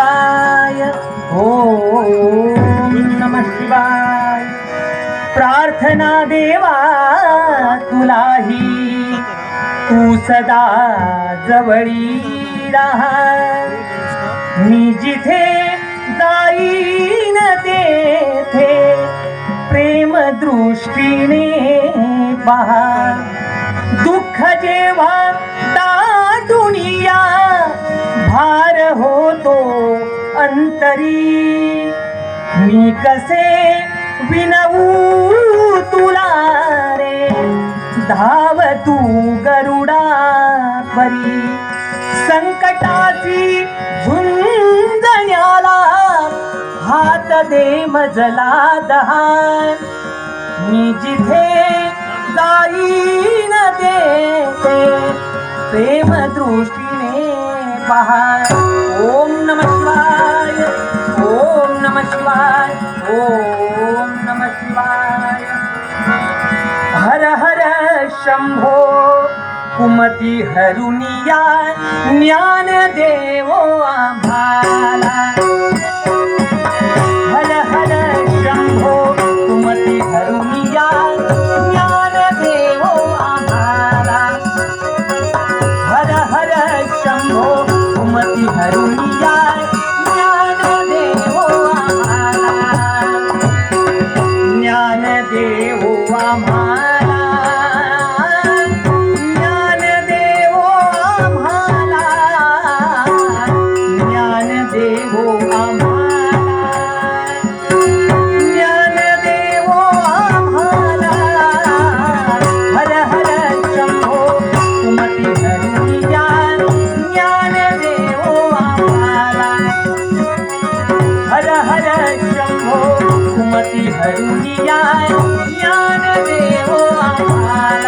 शिवाय। ओम नम शिवाय। प्रार्थना देवा तुलाही। तू सदा जवळी राहा। मी जिथे जाईन तेथे प्रेम दृष्टीने पहा। दुःख जेव्हा अंतरी. मी कसे विनवू तुला रे? धाव तू गरुडा परी. संकटाची झुंजण्याला हात दे मजला दहान. मी जिथे जाईन ते प्रेम दृष्टीने पहा ओम नम शिवाय. शिवाय ओम नम शिवाय हर हर शंभो कुमती हरुनिया ज्ञान देवो आम्हाला हर हर शंभो कुमती हरुनिया ज्ञान देवो आम्हाला हर हर शंभो कुमती हरुनिया প্রভু আমার জ্ঞান দেব আমার হর হর শম্ভো মতি ধরি জ্ঞান জ্ঞান দেব আমার হর হর শম্ভো মতি ধরি জ্ঞান জ্ঞান দেব আমার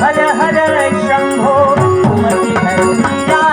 হর হর শম্ভো মতি ধরি জ্ঞান